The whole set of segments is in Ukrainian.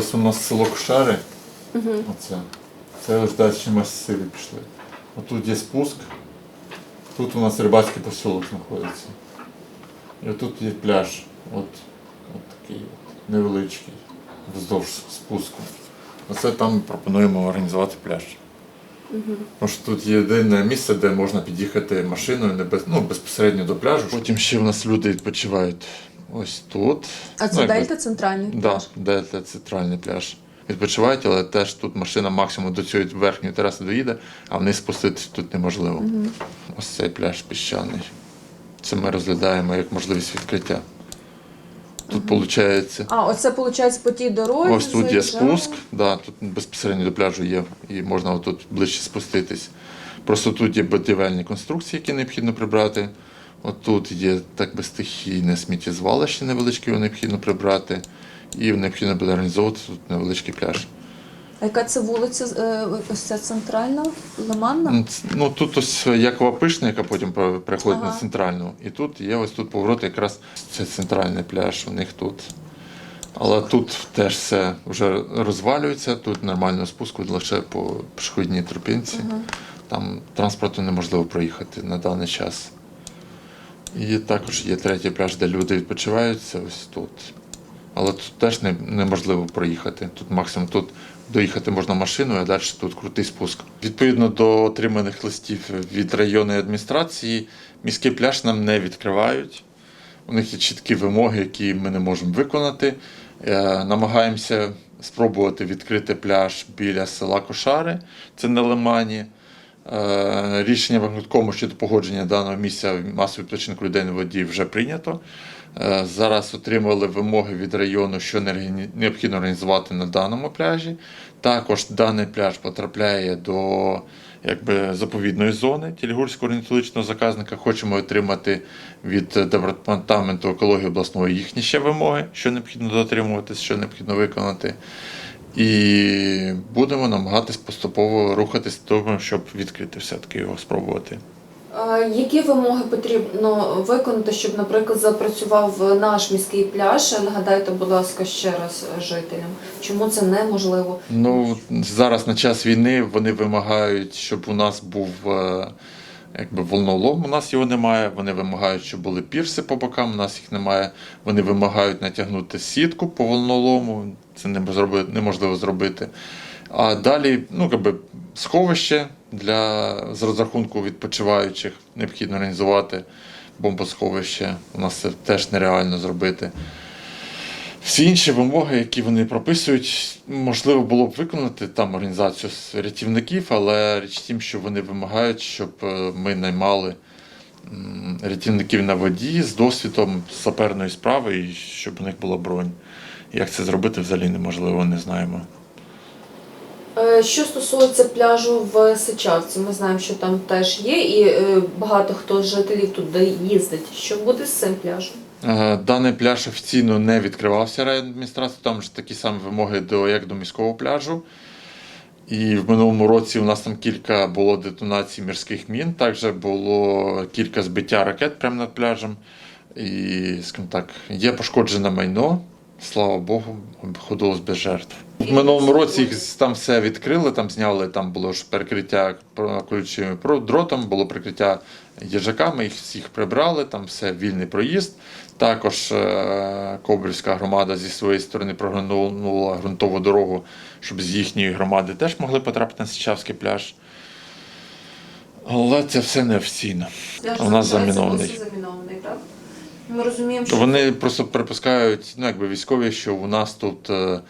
Ось у нас село Кошари. Оце. Це ось далі масиви пішли. Отут є спуск. Тут у нас рибацький поселок знаходиться. І отут є пляж. От, от такий от, невеличкий, вздовж спуску. Оце там ми пропонуємо організувати пляж. Тому що тут є єдине місце, де можна під'їхати машиною не без, ну, безпосередньо до пляжу. Потім ще в нас люди відпочивають ось тут. А це Ну, дельта центральний? Да, дельта центральний пляж. Відпочивають, але теж тут машина максимум до цієї верхньої тераси доїде, а вниз спуститись тут неможливо. Ось цей пляж піщаний. Це ми розглядаємо як можливість відкриття. Тут виходить. А, оце виходить по тій дорозі. Ось тут є спуск, да, тут безпосередньо до пляжу є, і можна тут ближче спуститись. Просто тут є будівельні конструкції, які необхідно прибрати. От тут є так би стихійне сміттєзвалище невеличке, його необхідно прибрати. І необхідно буде організовувати тут невеличкий пляж. А яка це вулиця? е, Ось ця центральна? Лиманна? Ну, тут ось Якова Пишна, яка потім переходить Ага. на центральну. І тут є ось тут поворот, якраз це центральний пляж у них тут. Але тут теж все вже розвалюється, тут нормального спуску лише по пішохідній тропинці. Там транспорту неможливо проїхати на даний час. І також є третій пляж, де люди відпочивають, це ось тут. Але тут теж не, неможливо проїхати. Тут максимум тут доїхати можна машиною, а далі тут крутий спуск. Відповідно до отриманих листів від районної адміністрації, міський пляж нам не відкривають. У них є чіткі вимоги, які ми не можемо виконати. Е, Намагаємося спробувати відкрити пляж біля села Кошари, це на Лимані. Е, Рішення виконкому щодо погодження даного місця масового відпочинку людей на воді вже прийнято. Е, Зараз отримали вимоги від району, що необхідно організувати на даному пляжі. Також даний пляж потрапляє до якби, заповідної зони Тілігурського орнітологічного заказника. Хочемо отримати від департаменту екології обласного їхні ще вимоги, що необхідно дотримуватись, що необхідно виконати. І будемо намагатись поступово рухатись до того, щоб відкрити все-таки його спробувати. Які вимоги потрібно виконати, щоб, наприклад, запрацював наш міський пляж? Нагадайте, будь ласка, ще раз жителям, чому це неможливо? Ну, зараз на час війни вони вимагають, щоб у нас був е, якби волнолом, у нас його немає. Вони вимагають, щоб були пірси по бокам, у нас їх немає. Вони вимагають натягнути сітку по волнолому, це неможливо зробити. А далі, ну, якби сховище для з розрахунку відпочиваючих необхідно організувати бомбосховище. У нас це теж нереально зробити. Всі інші вимоги, які вони прописують, можливо було б виконати там організацію рятівників, але річ в тім, що вони вимагають, щоб е, ми наймали рятівників на воді з досвідом саперної справи, і щоб у них була бронь. Як це зробити, взагалі неможливо, не знаємо. Е, Що стосується пляжу в Сичавці, ми знаємо, що там теж є, і е, багато хто з жителів туди їздить. Що буде з цим пляжем? Е, Даний пляж офіційно не відкривався райадміністрацією, там ж такі самі вимоги до, як до міського пляжу. І в минулому році у нас там кілька було детонацій мірських мін, також було кілька збиття ракет прямо над пляжем. І, скажімо так, є пошкоджене майно, слава Богу, обходилось без жертв. В минулому році їх там все відкрили, там зняли, там було ж перекриття колючим дротом, було прикриття їжаками, їх всіх прибрали, там все вільний проїзд. Також е, Кобрівська громада зі своєї сторони прогорнула ґрунтову дорогу, щоб з їхньої громади теж могли потрапити на Сичавський пляж. Але це все неофіційно. Пляж У нас замінований. Ми розуміємо, що Вони просто припускають, ну якби військові, що у нас тут е,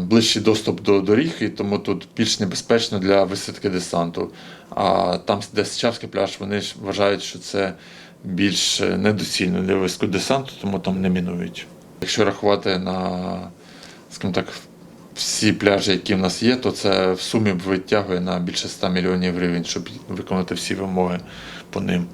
ближчий доступ до доріг, і тому тут більш небезпечно для висадки десанту. А там, де Сичавський пляж, вони ж вважають, що це більш е, недоцільно для висадки десанту, тому там не мінують. Якщо рахувати на, скажімо так, всі пляжі, які в нас є, то це в сумі витягує на більше 100 мільйонів гривень, щоб виконати всі вимоги по ним.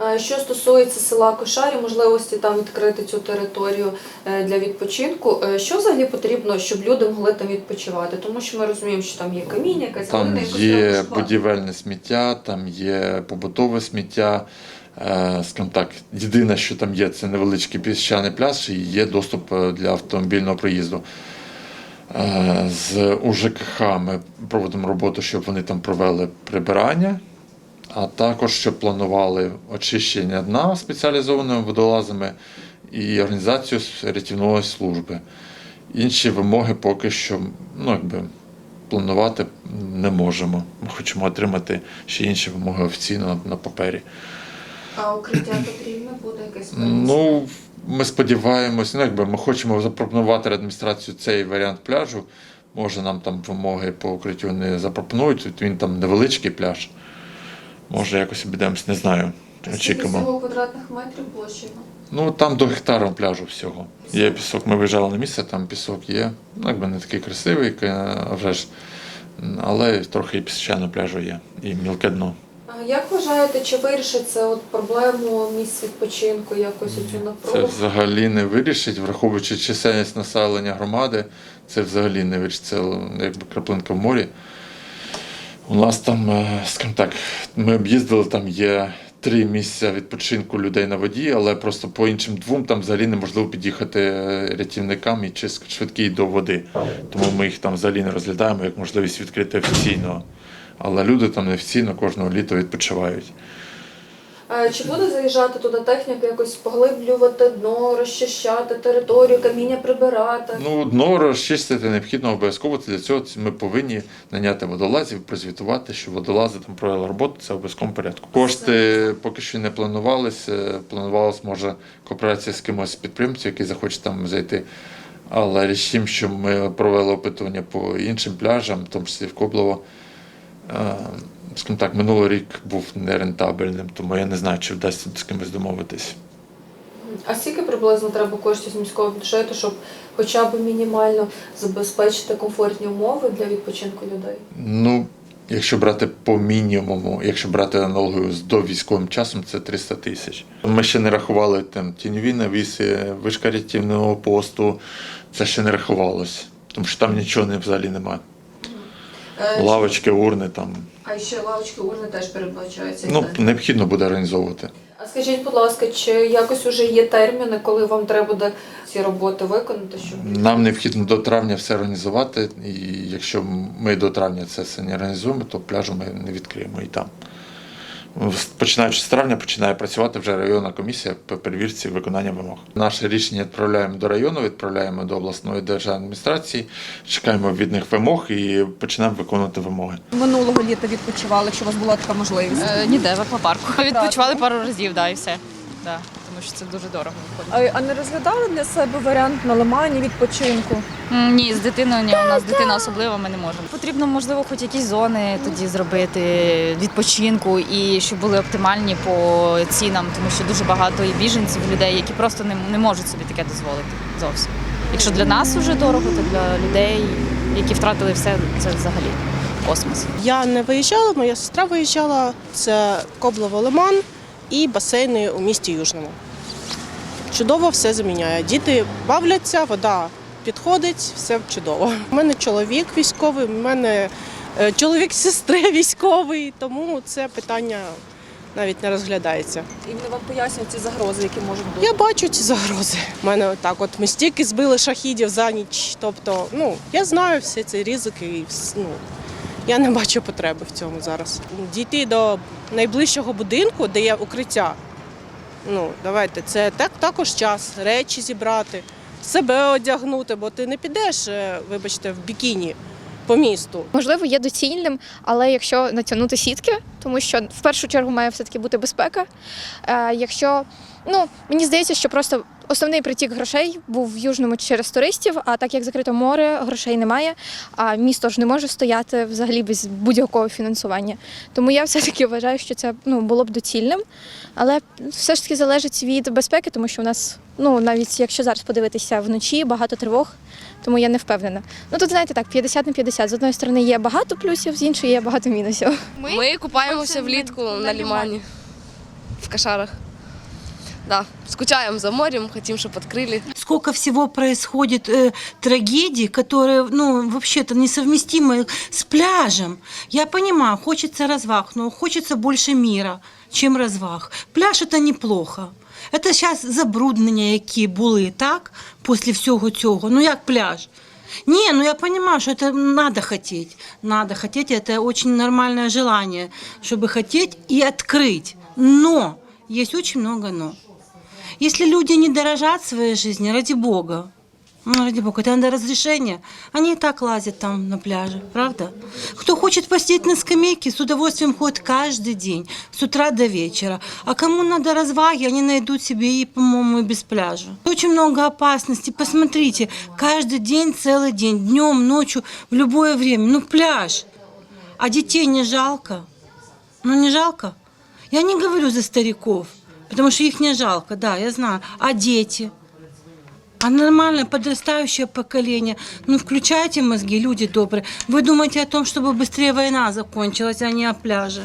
Е, Що стосується села Кошарі, можливості там відкрити цю територію е, для відпочинку, е, що взагалі потрібно, щоб люди могли там відпочивати? Тому що ми розуміємо, що там є каміння, якась Там є будівельне сміття, там є побутове сміття. Скажімо так, єдине, що там є, це невеличкий піщаний пляж і є доступ для автомобільного проїзду. З УЖКХ ми проводимо роботу, щоб вони там провели прибирання, а також щоб планували очищення дна спеціалізованими водолазами і організацію рятівної служби. Інші вимоги поки що ну, якби, планувати не можемо. Ми хочемо отримати ще інші вимоги офіційно на, на папері. А укриття потрібно буде якесь Ну, ми сподіваємось, ну якби ми хочемо запропонувати адміністрацію цей варіант пляжу. Може, нам там вимоги по укриттю не запропонують, він там невеличкий пляж. Може, якось обійдемось, не знаю. Очікуємо. всього квадратних метрів площі? Ну там до гектара пляжу всього. Є пісок. Ми виїжджали на місце, там пісок є. Ну, якби не такий красивий, а вже ж. Але трохи і піщаного пляжу є, і мілке дно. А Як вважаєте, чи вирішить це от проблему місць відпочинку, якось Це напругу? взагалі не вирішить, враховуючи чисельність населення громади, це взагалі не вирішить. Це якби краплинка в морі. У нас там, е, скажімо так, ми об'їздили, там є три місця відпочинку людей на воді, але просто по іншим двом там взагалі неможливо під'їхати е, рятівникам і чи швидкі до води. Тому ми їх там взагалі не розглядаємо як можливість відкрити офіційно. Але люди там неофіційно кожного літа відпочивають. Е, Чи буде заїжджати туди техніка, якось поглиблювати дно, розчищати територію, каміння прибирати? Ну, дно розчистити необхідно обов'язково. Для цього ми повинні наняти водолазів, прозвітувати, що водолази там провели роботу, це в обов'язковому порядку. Кошти поки що не планувалися. Планувалась, може, кооперація з кимось з підприємців, який захоче там зайти. Але річ в тім, що ми провели опитування по іншим пляжам, в тому числі в Коблово. Скажімо так, минулий рік був нерентабельним, тому я не знаю, чи вдасться з кимось домовитись. А скільки приблизно треба коштів з міського бюджету, щоб хоча б мінімально забезпечити комфортні умови для відпочинку людей? Ну, якщо брати по мінімуму, якщо брати аналогію з довійськовим часом, це 300 тисяч. Ми ще не рахували там тіньові навіси, вишка рятівного посту. Це ще не рахувалось, тому що там нічого взагалі немає. Лавочки, урни там. А ще лавочки урни теж передбачаються. Ну, необхідно буде організовувати. А скажіть, будь ласка, чи якось уже є терміни, коли вам треба буде ці роботи виконати? Щоб Нам необхідно до травня все організувати, і якщо ми до травня це все не організуємо, то пляжу ми не відкриємо і там. Починаючи з травня, починає працювати вже районна комісія по перевірці виконання вимог. Наше рішення відправляємо до району, відправляємо до обласної державної адміністрації, чекаємо від них вимог і починаємо виконувати вимоги. Минулого літа відпочивали, якщо у вас була така можливість. Е, ніде, в аквапарку. Відпочивали пару разів, да, і все. Да, тому що це дуже дорого виходить. А, а не розглядали для себе варіант на лимані відпочинку? М, Ні, з дитиною ні, у нас дитина особлива, ми не можемо. Потрібно, можливо, хоч якісь зони тоді зробити відпочинку і щоб були оптимальні по цінам, тому що дуже багато і біженців, людей, які просто не, не можуть собі таке дозволити зовсім. Якщо для нас вже дорого, то для людей, які втратили все, це взагалі космос. Я не виїжджала, моя сестра виїжджала. Це Коблово Лиман і басейни у місті Южному. Чудово все заміняє. Діти бавляться, вода підходить, все чудово. У мене чоловік військовий, у мене е, чоловік сестри військовий, тому це питання навіть не розглядається. І вони вам пояснюють ці загрози, які можуть бути. Я бачу ці загрози. У мене так, от ми стільки збили шахідів за ніч. Тобто, ну я знаю всі ці ризики і ну, я не бачу потреби в цьому зараз. Дійти до найближчого будинку, де є укриття. Ну, давайте, це так також час, речі зібрати, себе одягнути, бо ти не підеш, е, вибачте, в бікіні по місту. Можливо, є доцільним, але якщо натягнути сітки, тому що в першу чергу має все-таки бути безпека. Е, якщо ну мені здається, що просто основний притік грошей був в южному через туристів, а так як закрите море, грошей немає, а місто ж не може стояти взагалі без будь-якого фінансування. Тому я все-таки вважаю, що це ну було б доцільним, але все ж таки залежить від безпеки, тому що у нас, ну навіть якщо зараз подивитися вночі, багато тривог. Тому я не впевнена. Ну тут знаєте так, 50 на 50. З одної сторони є багато плюсів, з іншої є багато мінусів. Ми купаємося влітку на лімані в кашарах Да, скучаем за морем, хотим, чтобы открыли. сколько всего происходит э, трагедий, которые, ну, вообще-то несовместимы с пляжем. Я понимаю, хочется разваг, но хочется больше мира, чем разваг. Пляж это неплохо. Это зараз забруднення, які були, так? Після всього цього. Ну як пляж? Не, ну я понимаю, что это надо хотеть. Надо хотеть, это очень нормальное желание, чтобы хотеть и открыть. Но есть очень много но. Если люди не дорожат своей жизнью, ради Бога, ну, ради Бога, это надо разрешение. Они и так лазят там на пляже, правда? Кто хочет посидеть на скамейке, с удовольствием ходит каждый день, с утра до вечера. А кому надо разваги, они найдут себе и, по-моему, и без пляжа. Очень много опасностей. Посмотрите, каждый день, целый день, днем, ночью, в любое время. Ну, пляж. А детей не жалко? Ну, не жалко? Я не говорю за стариков, потому что их не жалко, да, я знаю. А дети? А нормальное подрастающее поколение, ну включайте мозги, люди добрые. Вы думаете о том, чтобы быстрее война закончилась, а не о пляже.